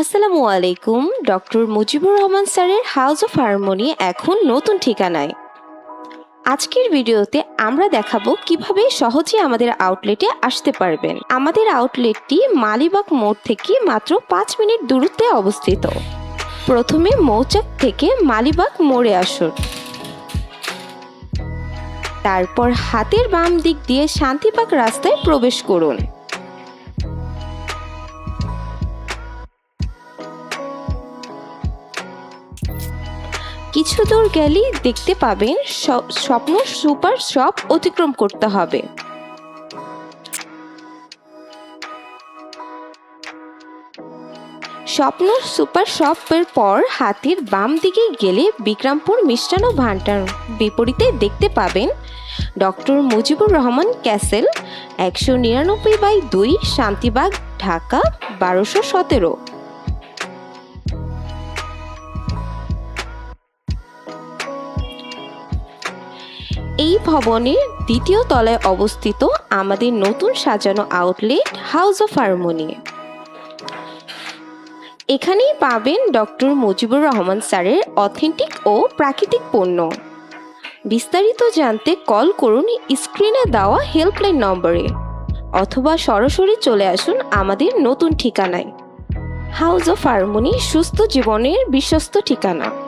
আসসালামু আলাইকুম, ডক্টর মুজিবুর রহমান স্যারের হাউস অফ হারমোনি এখন নতুন ঠিকানায়। আজকের ভিডিওতে আমরা দেখাবো কীভাবে সহজে আমাদের আউটলেটে আসতে পারবেন। আমাদের আউটলেটটি মালিবাগ মোড় থেকে মাত্র পাঁচ মিনিট দূরত্বে অবস্থিত। প্রথমে মৌচাক থেকে মালিবাগ মোড়ে আসুন। তারপর হাতের বাম দিক দিয়ে শান্তিবাগ রাস্তায় প্রবেশ করুন। কিছু দূর গেলেই দেখতে পাবেন স্বপ্ন সুপার শপ অতিক্রম করতে হবে। স্বপ্ন সুপার শপের পর হাতির বাম দিকে গেলে বিক্রমপুর মিষ্টান্ন ভান্ডার বিপরীতে দেখতে পাবেন ডক্টর মুজিবুর রহমান ক্যাসেল, একশো নিরানব্বই বাই দুই শান্তিবাগ, ঢাকা, বারোশো সতেরো। এই ভবনের দ্বিতীয় তলায় অবস্থিত আমাদের নতুন সাজানো আউটলেট হাউস অফ হারমোনি এখানেই পাবেন ডক্টর মুজিবুর রহমান স্যারের অথেন্টিক ও প্রাকৃতিক পণ্য। বিস্তারিত জানতে কল করুন স্ক্রিনে দেওয়া হেল্পলাইন নম্বরে, অথবা সরাসরি চলে আসুন আমাদের নতুন ঠিকানায়। হাউস অফ হারমোনি সুস্থ জীবনের বিশ্বস্ত ঠিকানা।